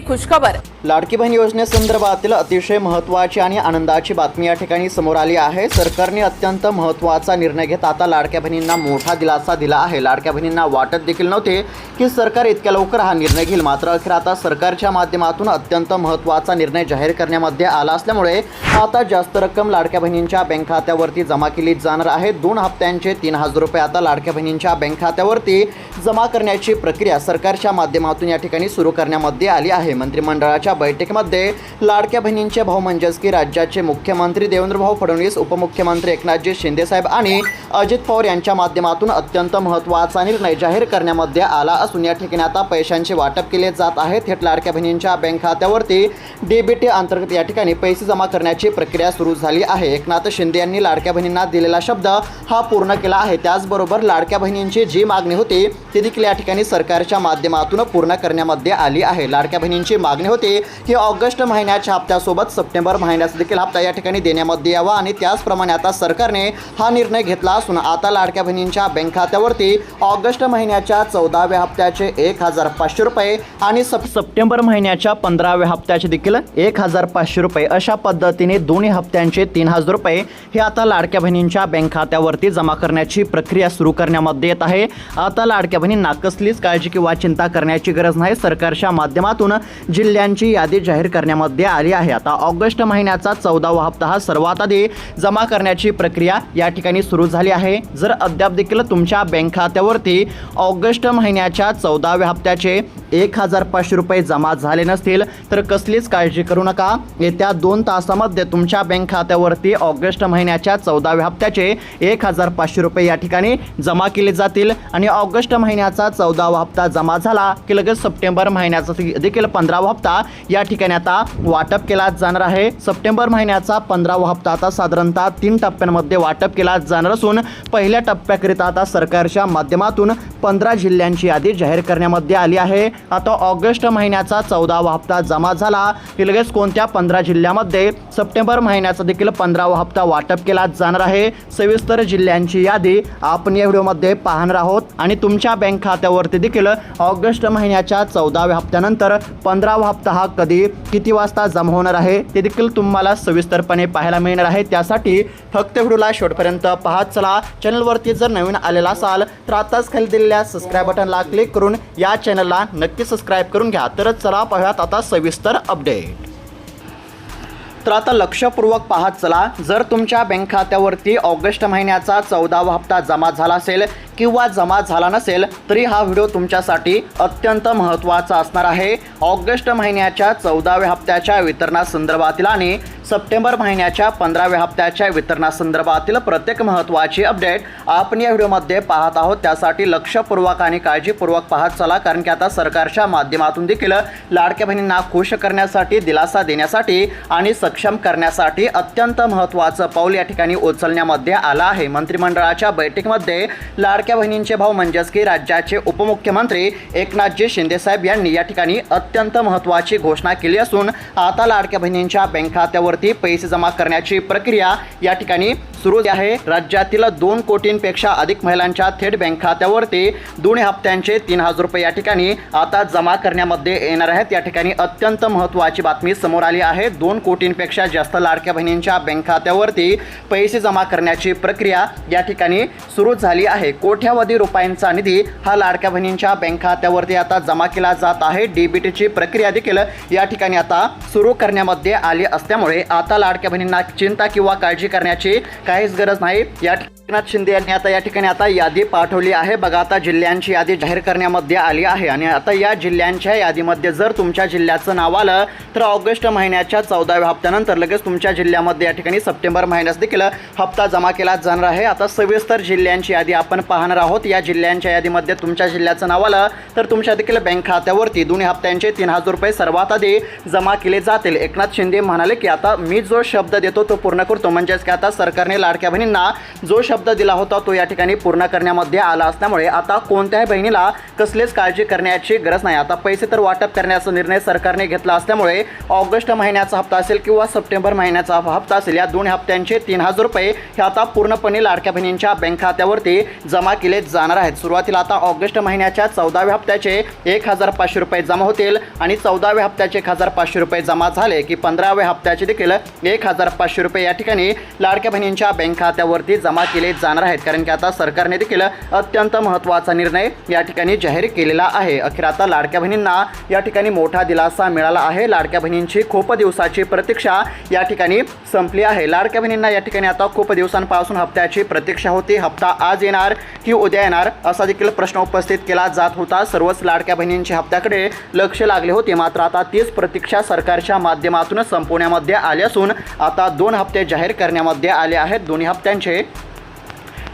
खुशखबर. लाडकी बहीण योजनेसंदर्भातील अतिशय महत्त्वाची आणि आनंदाची बातमी या ठिकाणी समोर आली आहे. सरकारने अत्यंत महत्त्वाचा निर्णय घेत आता लाडक्या बहिणींना मोठा दिलासा दिला आहे. लाडक्या बहिणींना वाटत देखील नव्हते की सरकार इतक्या लवकर हा निर्णय घेईल. मात्र अखेर आता सरकारच्या माध्यमातून अत्यंत महत्त्वाचा निर्णय जाहीर करण्यामध्ये आला असल्यामुळे आता जास्त रक्कम लाडक्या बहिणींच्या बँक खात्यावरती जमा केली जाणार आहे. दोन हप्त्यांचे तीन हजार रुपये आता लाडक्या बहिणींच्या बँक खात्यावरती जमा करण्याची प्रक्रिया सरकारच्या माध्यमातून या ठिकाणी सुरू करण्यामध्ये आली आहे. मंत्रिमंडळाच्या बैठकीमध्ये लाडक्या बहिणींचे भाऊ म्हणजेच की राज्याचे मुख्यमंत्री देवेंद्रभाऊ फडणवीस उपमुख्यमंत्री एकनाथजी शिंदेसाहेब आणि अजित पवार यांच्या माध्यमातून अत्यंत महत्त्वाचा निर्णय जाहीर करण्यामध्ये आला असून या ठिकाणी आता पैशांचे वाटप केले जात आहे. थेट लाडक्या बहिणींच्या बँक खात्यावरती डीबीटी अंतर्गत या ठिकाणी पैसे जमा करण्याची प्रक्रिया सुरू झाली आहे. एकनाथ शिंदे यांनी लाडक्या बहिणींना दिलेला शब्द हा पूर्ण केला आहे. त्याचबरोबर लाडक्या बहिणींची जी मागणी होती ती देखील या ठिकाणी सरकारच्या माध्यमातून पूर्ण करण्यामध्ये आली आहे. लाडक्या बहिणींची मागणी होती की ऑगस्ट महिन्याच्या हप्त्यासोबत सप्टेंबर महिन्याचा देखील हप्ता या ठिकाणी देण्यामध्ये यावा आणि त्याचप्रमाणे आता सरकारने हा निर्णय घेतला असून आता लाडक्या बहिणींच्या बँक खात्यावरती ऑगस्ट महिन्याच्या चौदाव्या हप्त्याचे एक हजार पाचशे रुपये आणि सप सप्टेंबर महिन्याच्या पंधराव्या हप्त्याचे देखील एक हजार पाचशे रुपये अशा पद्धतीने दोन्ही हप्त्यांचे तीन हजार रुपये हे आता लाडक्या बहिणींच्या बँक खात्यावरती जमा करण्याची प्रक्रिया सुरू करण्यामध्ये येत आहे. आता लाडक्या बहिणींना नाकसलीच काळजी किंवा चिंता करण्याची गरज नाही. सरकारच्या माध्यमातून जिल्ह्यांची यादी जाहीर करण्यामध्ये आली आहे. आता ऑगस्ट महिन्याचा चौदावा हप्ता हा सर्वात आधी जमा करण्याची प्रक्रिया या ठिकाणी सुरू झाली आहे. जर अद्याप देखील तुमच्या बँक खात्यावरती ऑगस्ट महिन्याच्या चौदाव्या हप्त्याचे एक हजार पाचशे रुपये जमा झाले नसतील तर कसलीच काळजी करू नका. येत्या दोन तासामध्ये तुमच्या बँक खात्यावरती ऑगस्ट महिन्याच्या चौदाव्या हप्त्याचे एक हजार पाचशे रुपये या ठिकाणी जमा केले जातील आणि ऑगस्ट महिन्याचा चौदावा हप्ता जमा झाला की लगेच सप्टेंबर महिन्याचा देखील पंधरावा हप्ता या ठिकाणी आता वाटप केला जाणार आहे. सप्टेंबर महिन्याचा पंधरावा हप्ता आता साधारणतः तीन टप्प्यांमध्ये वाटप केला जाणार असून पहिल्या टप्प्याकरिता आता सरकारच्या माध्यमातून पंधरा जिल्ह्यांची यादी जाहीर करण्यामध्ये आली आहे. आता ऑगस्ट महिन्याचा चौदावा हप्ता जमा झाला. की लगेच कोणत्या पंधरा जिल्ह्यामध्ये? सप्टेंबर महिन्याचा देखील पंधरावा हप्ता वाटप केला जाणार आहे. सविस्तर जिल्ह्यांची यादी आपण या व्हिडिओमध्ये पाहणार आहोत. आणि तुमच्या बँक खात्यावरती देखील ऑगस्ट महिन्याच्या चौदाव्या हप्त्यानंतर पंधरावा हप्ता हा कधी किती वाजता जमा होणार आहे ते देखील तुम्हाला सविस्तरपणे पाहायला मिळणार आहे. त्यासाठी फक्त व्हिडिओला शेवटपर्यंत पाहत चला. चॅनलवरती जर नवीन आलेला असाल तर आताच खाली दिलेल्या सबस्क्राईब बटनला क्लिक करून या चॅनलला नक्की सबस्क्राईब करून घ्या. तरच चला पाहूयात आता सविस्तर अपडेट तर आता लक्षपूर्वक पाहत चला. जर तुमच्या बँक खात्यावरती ऑगस्ट महिन्याचा चौदावा हप्ता जमा झाला असेल किंवा जमा झाला नसेल तरी हा व्हिडिओ तुमच्यासाठी अत्यंत महत्त्वाचा असणार आहे. ऑगस्ट महिन्याच्या चौदाव्या हप्त्याच्या वितरणासंदर्भातील आणि सप्टेंबर महिन्याच्या पंधराव्या हप्त्याच्या वितरणासंदर्भातील प्रत्येक महत्त्वाची अपडेट आपण या व्हिडिओमध्ये पाहत आहोत. त्यासाठी लक्षपूर्वक आणि काळजीपूर्वक पाहत चला कारण की आता सरकारच्या माध्यमातून देखील लाडक्या बहिणींना खुश करण्यासाठी दिलासा देण्यासाठी आणि सक्षम करण्यासाठी अत्यंत महत्त्वाचं पाऊल या ठिकाणी उचलण्यामध्ये आलं आहे. मंत्रिमंडळाच्या बैठकीमध्ये लाडक्या बहिणींचे भाऊ म्हणजेच की राज्याचे उपमुख्यमंत्री एकनाथजी शिंदेसाहेब यांनी या ठिकाणी अत्यंत महत्त्वाची घोषणा केली असून आता लाडक्या बहिणींच्या बँक खात्यावरती पैसे जमा करण्याची प्रक्रिया या ठिकाणी सुरू आहे. राज्यातील दोन कोटींपेक्षा अधिक महिलांच्या थेट बँक खात्यावरती दोन हप्त्यांचे तीन हजार रुपये या ठिकाणी आता जमा करण्यामध्ये येणार आहेत. या ठिकाणी अत्यंत महत्त्वाची बातमी समोर आली आहे. दोन कोटींपेक्षा जास्त लाडक्या बहिणींच्या बँक खात्यावरती पैसे जमा करण्याची प्रक्रिया या ठिकाणी सुरू झाली आहे. कोट्यावधी रुपयांचा निधी हा लाडक्या बहिणींच्या बँक खात्यावरती आता जमा केला जात आहे. डीबीटीची प्रक्रिया देखील या ठिकाणी आता सुरू करण्यामध्ये आली असल्यामुळे आता लाडक्या बहिणींना चिंता किंवा काळजी करण्याची काहीच गरज नाही. या एकनाथ शिंदे यांनी आता या ठिकाणी आता यादी पाठवली आहे. बघा आता जिल्ह्यांची यादी जाहीर करण्यामध्ये आली आहे आणि आता या जिल्ह्यांच्या यादीमध्ये जर तुमच्या जिल्ह्याचं नाव आलं तर ऑगस्ट महिन्याच्या चौदाव्या हप्त्यानंतर लगेच तुमच्या जिल्ह्यामध्ये या ठिकाणी सप्टेंबर महिन्यात देखील हप्ता जमा केला जाणार आहे. आता सविस्तर जिल्ह्यांची यादी आपण पाहणार आहोत. या जिल्ह्यांच्या यादीमध्ये तुमच्या जिल्ह्याचं नाव आलं तर तुमच्या देखील बँक खात्यावरती दोन्ही हप्त्यांचे तीन हजार रुपये सर्वात आधी जमा केले जातील. एकनाथ शिंदे म्हणाले की आता मी जो शब्द देतो तो पूर्ण करतो. म्हणजेच की आता सरकारने लाडक्या बहिणींना जो शब्द शब्द दिला होता तो या ठिकाणी पूर्ण करण्यामध्ये आला असल्यामुळे आता कोणत्याही बहिणीला कसलीच काळजी करण्याची गरज नाही. आता पैसे तर वाटप करण्याचा निर्णय सरकारने घेतला असल्यामुळे ऑगस्ट महिन्याचा हप्ता असेल किंवा सप्टेंबर महिन्याचा हप्ता असेल या दोन हप्त्यांचे तीन हजार रुपये हे आता पूर्णपणे लाडक्या बहिणींच्या बँक खात्यावरती जमा केले जाणार आहेत. सुरुवातीला आता ऑगस्ट महिन्याच्या चौदाव्या हप्त्याचे एक हजार पाचशे रुपये जमा होतील आणि चौदाव्या हप्त्याचे एक हजार पाचशे रुपये जमा झाले की पंधराव्या हप्त्याचे देखील एक हजार पाचशे रुपये या ठिकाणी लाडक्या बहिणींच्या बँक खात्यावरती जमा केले जाणार आहेत. कारण की आता सरकारने देखील अत्यंत महत्त्वाचा निर्णय या ठिकाणी जाहीर केलेला आहे. अखेर आता लाडक्या बहिणींना या ठिकाणी मोठा दिलासा मिळाला आहे. लाडक्या बहिणींची खूप दिवसाची प्रतीक्षा या ठिकाणी संपली आहे. लाडक्या बहिणींना या ठिकाणी आता खूप दिवसांपासून हप्त्याची प्रतीक्षा होती. हप्ता आज येणार की उद्या येणार असा देखील प्रश्न उपस्थित केला जात होता. सर्वच लाडक्या बहिणींच्या हप्त्याकडे लक्ष लागले होते. मात्र आता तीच प्रतीक्षा सरकारच्या माध्यमातून संपवण्यामध्ये आली असून आता दोन हप्ते जाहीर करण्यामध्ये आले आहेत. दोन्ही हप्त्यांचे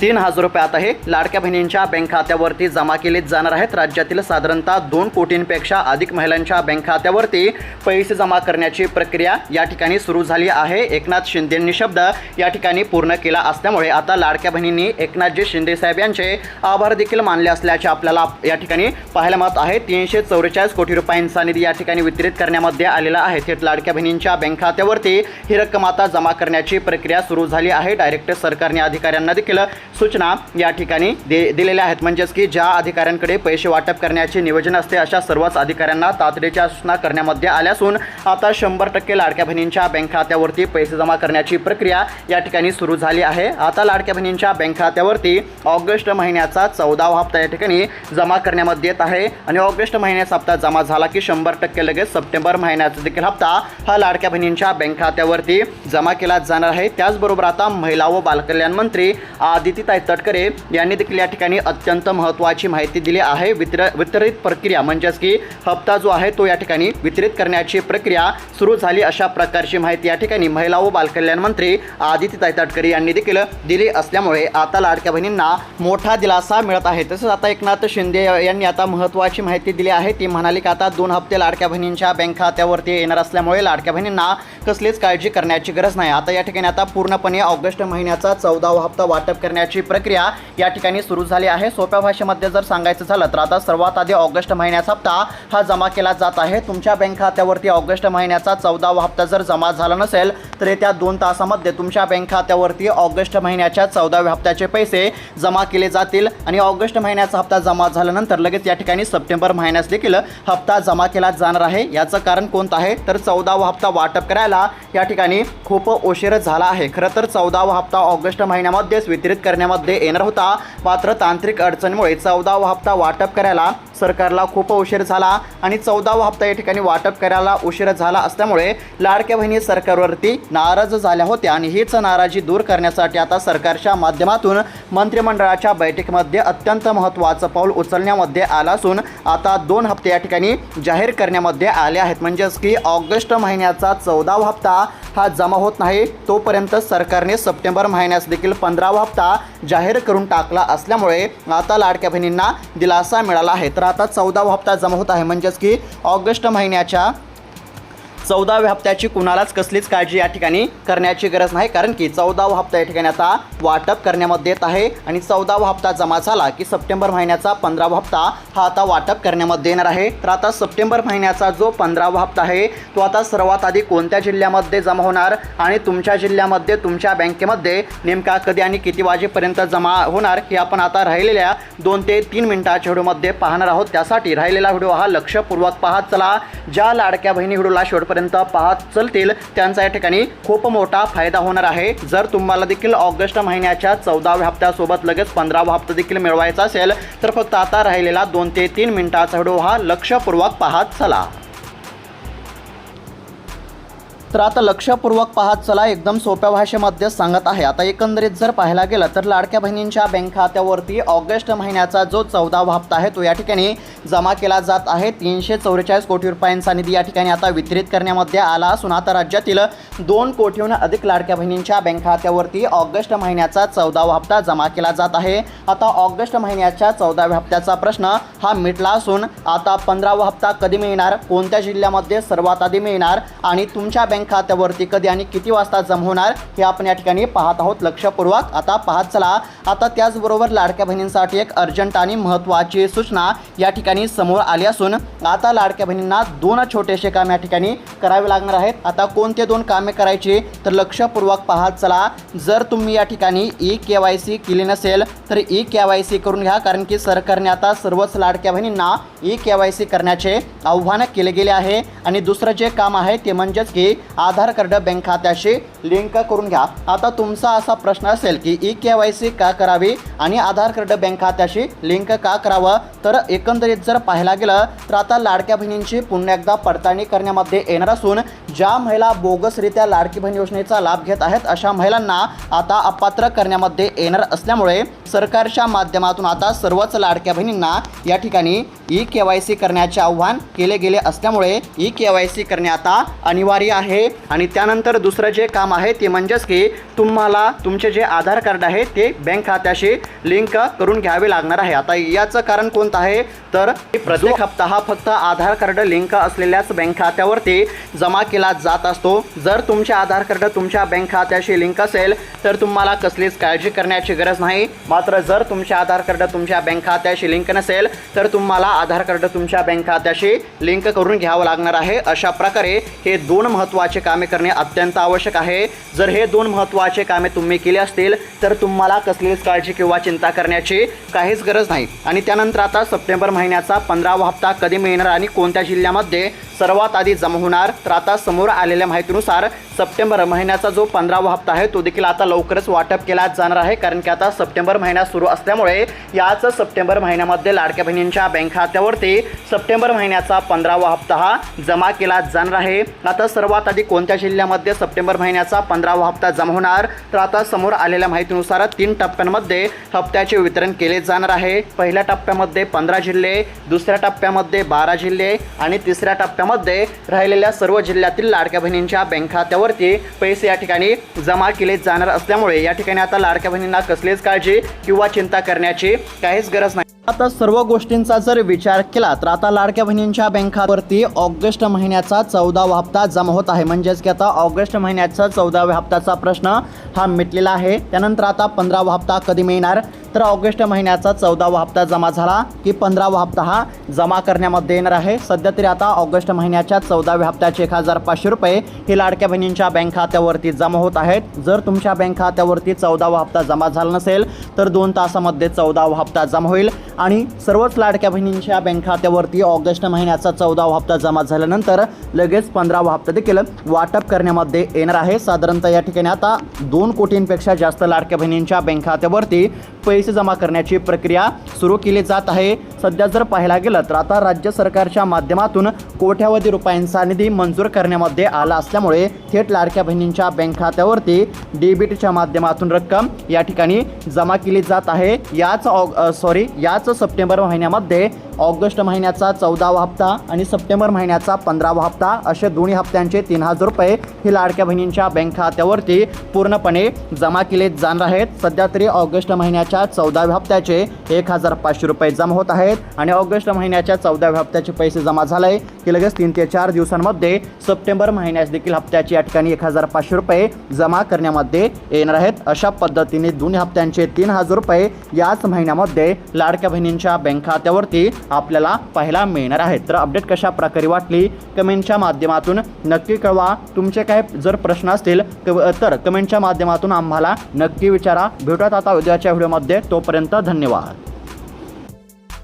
तीन हजार रुपये आता हे लाडक्या बहिणींच्या बँक खात्यावरती जमा केले जाणार आहेत. राज्यातील साधारणतः दोन कोटींपेक्षा अधिक महिलांच्या बँक खात्यावरती पैसे जमा करण्याची प्रक्रिया या ठिकाणी सुरू झाली आहे. एकनाथ शिंदेंनी शब्द या ठिकाणी पूर्ण केला असल्यामुळे आता लाडक्या बहिणींनी एकनाथजी शिंदे साहेब यांचे आभार देखील मानले असल्याचे आपल्याला या ठिकाणी पाहायला मिळत आहे. तीनशे चौवेचाळीस कोटी रुपयांचा निधी या ठिकाणी वितरित करण्यामध्ये आलेला आहे. थेट लाडक्या बहिणींच्या बँक खात्यावरती ही रक्कम आता जमा करण्याची प्रक्रिया सुरू झाली आहे. डायरेक्ट सरकारने अधिकाऱ्यांना देखील सूचना या ठिकाणी दे दिलेल्या आहेत. म्हणजेच की ज्या अधिकाऱ्यांकडे पैसे वाटप करण्याचे नियोजन असते अशा सर्वच अधिकाऱ्यांना तातडीच्या सूचना करण्यामध्ये आल्या असून आता शंभर टक्के लाडक्या बहिणींच्या बँक खात्यावरती पैसे जमा करण्याची प्रक्रिया या ठिकाणी सुरू झाली आहे. आता लाडक्या बहिणींच्या बँक खात्यावरती ऑगस्ट महिन्याचा चौदावा हप्ता या ठिकाणी जमा करण्यामध्ये येत आहे. आणि ऑगस्ट महिन्याचा हप्ता जमा झाला की शंभर टक्के लगेच सप्टेंबर महिन्याचा देखील हप्ता हा लाडक्या बहिणींच्या बँक खात्यावरती जमा केला जाणार आहे. त्याचबरोबर आता महिला व बालकल्याण मंत्री आदित्य ताई तटकरे यांनी देखील या ठिकाणी अत्यंत महत्त्वाची माहिती दिली आहे. वितर वितरित प्रक्रिया म्हणजेच की हप्ता जो आहे तो या ठिकाणी वितरित करण्याची प्रक्रिया सुरू झाली अशा प्रकारची माहिती या ठिकाणी महिला व बालकल्याण मंत्री आदिती ताई तटकरे यांनी देखील दिली असल्यामुळे आता लाडक्या बहिणींना मोठा दिलासा मिळत आहे. तसंच आता एकनाथ शिंदे यांनी आता महत्त्वाची माहिती दिली आहे. ती म्हणाली की आता दोन हप्ते लाडक्या बहिणींच्या बँक खात्यावरती येणार असल्यामुळे लाडक्या बहिणींना कसलीच काळजी करण्याची गरज नाही. आता या ठिकाणी आता पूर्णपणे ऑगस्ट महिन्याचा चौदावा हप्ता वाटप करण्याची प्रक्रिया या ठिकाणी सुरू झाली आहे. सोप्या भाषेमध्ये जर सांगायचं झालं तर आता सर्वात आधी ऑगस्ट महिन्याचा हप्ता हा जमा केला जात आहे. तुमच्या बँक खात्यावरती ऑगस्ट महिन्याचा चौदावा हप्ता जर जमा झाला नसेल तर येत्या दोन तासामध्ये तुमच्या बँक खात्यावरती ऑगस्ट महिन्याच्या चौदाव्या हप्त्याचे पैसे जमा केले जातील आणि ऑगस्ट महिन्याचा हप्ता जमा झाल्यानंतर लगेच या ठिकाणी सप्टेंबर महिन्यास देखील हप्ता जमा केला जाणार आहे. याचं कारण कोणतं आहे? तर चौदावा हप्ता वाटप करायला या ठिकाणी खूप उशीर झाला आहे. खरं तर चौदावा हप्ता ऑगस्ट महिन्यामध्येच वितरित करण्यामध्ये येणार होता. मात्र तांत्रिक अडचणीमुळे चौदावा हप्ता वाटप करायला सरकारला खूप उशीर झाला आणि चौदावा हप्ता या ठिकाणी वाटप करायला उशीर झाला असल्यामुळे लाडक्या बहिणी सरकारवरती नाराज झाल्या होत्या आणि हीच नाराजी दूर करण्यासाठी आता सरकारच्या माध्यमातून मंत्रिमंडळाच्या बैठकीमध्ये अत्यंत महत्त्वाचं पाऊल उचलण्यामध्ये आलं असून आता दोन हप्ते या ठिकाणी जाहीर करण्यामध्ये आले आहेत. म्हणजेच की ऑगस्ट महिन्याचा चौदावा हप्ता हा जमा होत नाही तोपर्यंत सरकारने सप्टेंबर महिन्यास देखील पंधरावा हप्ता जाहीर करून टाकला असल्यामुळे आता लाडक्या बहिणींना दिलासा मिळाला आहे. तर आता चौदावा हप्ता जमा होत आहे. म्हणजेच की ऑगस्ट महिन्याच्या चौदाव्या हप्त्याची कुणालाच कसलीच काळजी या ठिकाणी करण्याची गरज नाही कारण की चौदावा हप्ता या ठिकाणी आता वाटप करण्यामध्ये येत आहे. आणि चौदावा हप्ता जमा झाला की सप्टेंबर महिन्याचा पंधरावा हप्ता हा आता वाटप करण्यामध्ये येणार आहे. तर आता सप्टेंबर महिन्याचा जो पंधरावा हप्ता आहे तो आता सर्वात आधी कोणत्या जिल्ह्यामध्ये जमा होणार आणि तुमच्या जिल्ह्यामध्ये तुमच्या बँकेमध्ये नेमका कधी आणि किती वाजेपर्यंत जमा होणार हे आपण आता राहिलेल्या दोन ते तीन मिनिटाच्या व्हिडिओमध्ये पाहणार आहोत. त्यासाठी राहिलेला व्हिडिओ हा लक्षपूर्वक पाहत चला. ज्या लाडक्या बहिणी व्हिडिओला शेवटपर्यंत पाहत चलतील. त्यांचा या ठिकाणी खूप मोठा फायदा होणार आहे. जर तुम्हाला देखील ऑगस्ट महिन्याच्या चौदाव्या हप्त्यासोबत लगेच पंधरावा हप्ता देखील मिळवायचा असेल तर फक्त आता राहिलेला दोन ते तीन मिनिटाचा व्हिडिओ हा लक्षपूर्वक पाहत चला. तर आता लक्षपूर्वक पाहत चला एकदम सोप्या भाषेमध्ये सांगत आहे. आता एकंदरीत जर पाहायला गेलं तर लाडक्या बहिणींच्या बँक खात्यावरती ऑगस्ट महिन्याचा जो चौदावा हप्ता आहे तो या ठिकाणी जमा केला जात आहे. तीनशे चौवेचाळीस कोटी रुपयांचा निधी या ठिकाणी आता वितरित करण्यामध्ये आला असून आता राज्यातील दोन कोटीहून अधिक लाडक्या बहिणींच्या बँक खात्यावरती ऑगस्ट महिन्याचा चौदावा हप्ता जमा केला जात आहे. आता ऑगस्ट महिन्याच्या चौदाव्या हप्त्याचा प्रश्न हा मिटला असून आता पंधरावा हप्ता कधी मिळणार? कोणत्या जिल्ह्यामध्ये सर्वात आधी मिळणार? आणि तुमच्या बँक खात्यावरती कधी आणि किती वाजता जमा होणार? हे आपण या ठिकाणी पाहत आहोत. लक्षपूर्वक आता पाहत चला. आता त्याचबरोबर लाडक्या बहिणींसाठी एक अर्जंट आणि महत्त्वाची सूचना या ठिकाणी समोर आली असून आता लाडक्या बहिणींना दोन छोटेसे काम या ठिकाणी करावे लागणार आहेत. आता कोणते दोन कामे करायचे तर लक्षपूर्वक पाहत चला. जर तुम्ही या ठिकाणी ई के वाय सी केली नसेल तर ई के वाय सी करून घ्या. कारण की सरकारने आता सर्वच लाडक्या बहिणींना ई के वाय सी करण्याचे आव्हान केले गेले आहे. आणि दुसरं जे काम आहे ते म्हणजेच की आधार कार्ड बँक खात्याशी लिंक करून घ्या. आता तुमचा असा प्रश्न असेल की ई के वाय सी का करावी आणि आधार कार्ड बँक खात्याशी लिंक का करावं? तर एकंदरीत जर पाहायला गेलं तर आता लाडक्या बहिणींची पुन्हा एकदा पडताळणी करण्यामध्ये येणार असून ज्या महिला बोगसरित्या लाडकी बहीण योजनेचा लाभ घेत आहेत अशा महिलांना आता अपात्र करण्यामध्ये येणार असल्यामुळे सरकारच्या माध्यमातून आता सर्वच लाडक्या बहिणींना या ठिकाणी ई के वाय सी करण्याचे आव्हान केले गेले असल्यामुळे ई के वाय सी करणे आता अनिवार्य आहे. आणि त्यानंतर दुसरं जे काम आहे ते म्हणजेच की तुम्हाला तुमचे जे आधार कार्ड आहे ते बँक खात्याशी लिंक करून घ्यावे लागणार आहे. आता याचं कारण कोणतं आहे? तर प्रत्येक हप्ता हा फक्त आधार कार्ड लिंक असलेल्याच बँक खात्यावरती जमा केला जात असतो. जर तुमचे आधार कार्ड तुमच्या बँक खात्याशी लिंक असेल तर तुम्हाला कसलीच काळजी करण्याची गरज नाही. मात्र जर तुमचे आधार कार्ड तुमच्या बँक खात्याशी लिंक नसेल तर तुम्हाला आधार कार्ड तुमच्या बँक खात्याशी लिंक करून घ्यावं लागणार आहे. अशा प्रकारे हे दोन महत्त्वाचे कामे करणे अत्यंत आवश्यक आहे. जर हे दोन महत्त्वाचे कामे तुम्ही केली असतील तर तुम्हाला कसलीच काळजी किंवा चिंता करण्याची काहीच गरज नाही. आणि त्यानंतर आता सप्टेंबर महिन्याचा पंधरावा हप्ता कधी मिळणार आणि कोणत्या जिल्ह्यामध्ये सर्वात आधी जमा होणार तर आता समोर आलेल्या माहितीनुसार सप्टेंबर महिन्याचा जो पंधरावा हप्ता आहे तो देखील आता लवकरच वाटप केला जाणार आहे. कारण की आता सप्टेंबर महिना सुरू असल्यामुळे याच सप्टेंबर महिन्यामध्ये लाडक्या बहिणींच्या बँक खात्यावरती सप्टेंबर महिन्याचा पंधरावा हप्ता हा जमा केला जाणार आहे. आता सर्वात आधी कोणत्या जिल्ह्यामध्ये सप्टेंबर महिन्याचा पंधरावा हप्ता जमा होणार? तर आता समोर आलेल्या माहितीनुसार तीन टप्प्यांमध्ये हप्त्याचे वितरण केले जाणार आहे. पहिल्या टप्प्यामध्ये पंधरा जिल्हे दुसऱ्या टप्प्यामध्ये बारा जिल्हे आणि तिसऱ्या टप्प्यामध्ये राहिलेल्या सर्व जिल्ह्यातील लाडक्या बहिणींच्या बँक खात्यावरती पैसे या ठिकाणी जमा केले जाणार असल्यामुळे या ठिकाणी आता लाडक्या बहिणींना कसलीच काळजी किंवा चिंता करण्याची काहीच गरज नाही. आता सर्व गोष्टींचा जर विचार केला तर आता लाडक्या बहिणींच्या बँकावरती ऑगस्ट महिन्याचा चौदावा हप्ता जमा होत आहे. म्हणजेच की आता ऑगस्ट महिन्याचा चौदाव्या हप्त्याचा प्रश्न हा मिटलेला आहे. त्यानंतर आता पंधरावा हप्ता कधी मिळणार? तर ऑगस्ट महिन्याचा चौदावा हप्ता जमा झाला की पंधरावा हप्ता हा जमा करण्यामध्ये येणार आहे. सध्या तरी आता ऑगस्ट महिन्याच्या चौदाव्या हप्त्याचे एक हजार पाचशे रुपये हे लाडक्या बहिणींच्या बँक खात्यावरती जमा होत आहेत. जर तुमच्या बँक खात्यावरती चौदावा हप्ता जमा झाला नसेल तर दोन तासामध्ये चौदावा हप्ता जमा होईल. आणि सर्वच लाडक्या बहिणींच्या बँक खात्यावरती ऑगस्ट महिन्याचा चौदावा हप्ता जमा झाल्यानंतर लगेच पंधरावा हप्ता देखील वाटप करण्यामध्ये येणार आहे. साधारणतः या ठिकाणी आता दोन कोटींपेक्षा जास्त लाडक्या बहिणींच्या बँक खात्यावरती पैसे जमा करण्याची प्रक्रिया सुरू केली जात आहे. सध्या जर पाहायला गेलं तर आता राज्य सरकारच्या माध्यमातून कोट्यावधी रुपयांचा निधी मंजूर करण्यामध्ये आला असल्यामुळे थेट लाडक्या बहिणींच्या बँक खात्यावरती डेबिटच्या माध्यमातून रक्कम या ठिकाणी जमा केली जात आहे. याच ऑग सॉरी याच सप्टेंबर महिन्यामध्ये ऑगस्ट महिन्याचा चौदावा हप्ता आणि सप्टेंबर महिन्याचा पंधरावा हप्ता असे दोन्ही हप्त्यांचे तीन हजार रुपये हे लाडक्या बहिणींच्या बँक खात्यावरती पूर्णपणे जमा केले जाणार आहेत. सध्या तरी ऑगस्ट महिन्याच्या चौदाव्या हप्त्याचे एक हजार पाचशे रुपये जमा होत आहेत आणि ऑगस्ट महिन्याच्या चौदाव्या हप्त्याचे पैसे जमा झाले की लगेच तीन ते चार दिवसांमध्ये सप्टेंबर महिन्यास देखील हप्त्याची या ठिकाणी एक हजार पाचशे रुपये जमा करण्यामध्ये येणार आहेत. अशा पद्धतीने दोन्ही हप्त्यांचे तीन हजार रुपये याच महिन्यामध्ये लाडक्या बहिणींच्या बँक खात्यावरती आपल्याला पाहायला मिळणार आहेत. तर अपडेट कशा प्रकारे वाटली? कमेंटच्या माध्यमातून नक्की कळवा. तुमचे काय जर प्रश्न असतील तर कमेंटच्या माध्यमातून आम्हाला नक्की विचारा. भेटूयात आता उद्याच्या व्हिडिओमध्ये तोपर्यंत धन्यवाद.